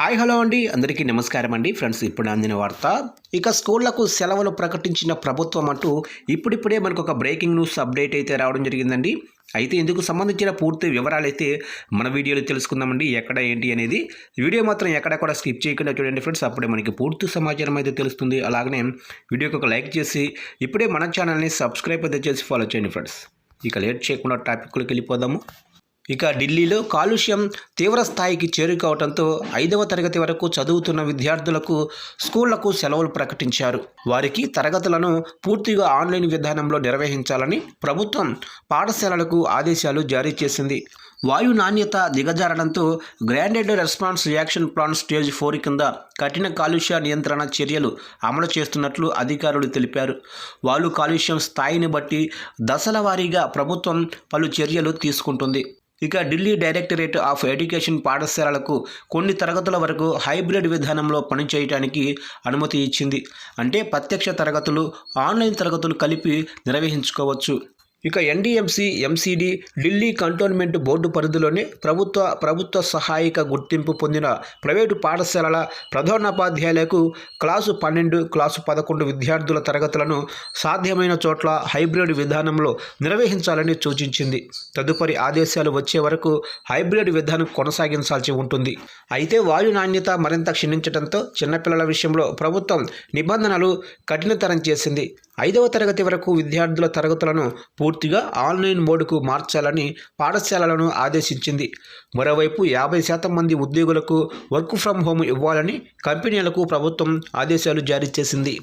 Hi hello అండి. అందరికీ నమస్కారం అండి. ఫ్రెండ్స్ ఇప్పుడు అందిన వార్త. ఇక స్కూళ్ళకు సెలవులు ప్రకటించిన ప్రభుత్వం అంటూ ఇప్పుడిప్పుడే మనకు ఒక బ్రేకింగ్ న్యూస్ అప్డేట్ అయితే రావడం జరిగిందండి. అయితే ఇందుకు సంబంధించిన పూర్తి వివరాలు అయితే మన వీడియోలో తెలుసుకుందామండి. ఎక్కడ ఏంటి అనేది వీడియో మాత్రం ఎక్కడ కూడా స్కిప్ చేయకుండా చూడండి ఫ్రెండ్స్. అప్పుడే మనకి పూర్తి సమాచారం అయితే తెలుస్తుంది. అలాగనే వీడియోకి ఒక లైక్ చేసి ఇప్పుడే మన ఛానల్ని సబ్స్క్రైబ్ అయితే చేసి ఫాలో చేయండి ఫ్రెండ్స్. ఇక లేట్ చేయకుండా టాపిక్లోకి వెళ్ళిపోదాము. ఇక ఢిల్లీలో కాలుష్యం తీవ్ర స్థాయికి చేరుకోవడంతో ఐదవ తరగతి వరకు చదువుతున్న విద్యార్థులకు స్కూళ్ళకు సెలవులు ప్రకటించారు. వారికి తరగతులను పూర్తిగా ఆన్లైన్ విధానంలో నిర్వహించాలని ప్రభుత్వం పాఠశాలలకు ఆదేశాలు జారీ చేసింది. వాయు నాణ్యత దిగజారడంతో graded response reaction plan stage four కింద కఠిన కాలుష్య నియంత్రణ చర్యలు అమలు చేస్తున్నట్లు అధికారులు తెలిపారు. వాయు కాలుష్యం స్థాయిని బట్టి దశల వారీగా ప్రభుత్వం పలు చర్యలు తీసుకుంటుంది. ఇక ఢిల్లీ డైరెక్టరేట్ ఆఫ్ ఎడ్యుకేషన్ పాఠశాలలకు కొన్ని తరగతుల వరకు హైబ్రిడ్ విధానంలో పనిచేయడానికి అనుమతి ఇచ్చింది. అంటే ప్రత్యక్ష తరగతులు ఆన్లైన్ తరగతులు కలిపి నిర్వహించుకోవచ్చు. ఇక NDMC MCD Delhi cantonment board పరిధిలోని ప్రభుత్వ ప్రభుత్వ సహాయక గుర్తింపు పొందిన ప్రైవేటు పాఠశాలల ప్రధానోపాధ్యాయులకు క్లాసు పన్నెండు క్లాసు పదకొండు విద్యార్థుల తరగతులను సాధ్యమైన చోట్ల హైబ్రిడ్ విధానంలో నిర్వహించాలని సూచించింది. తదుపరి ఆదేశాలు వచ్చే వరకు హైబ్రిడ్ విధానం కొనసాగించాల్సి ఉంటుంది. అయితే వాయు నాణ్యత మరింత క్షీణించడంతో చిన్నపిల్లల విషయంలో ప్రభుత్వం నిబంధనలు కఠినతరం చేసింది. ఐదవ తరగతి వరకు విద్యార్థుల తరగతులను పూర్తిగా ఆన్లైన్ మోడ్కు మార్చాలని పాఠశాలలను ఆదేశించింది. మరోవైపు యాభై శాతం మంది ఉద్యోగులకు వర్క్ ఫ్రం హోమ్ ఇవ్వాలని కంపెనీలకు ప్రభుత్వం ఆదేశాలు జారీ చేసింది.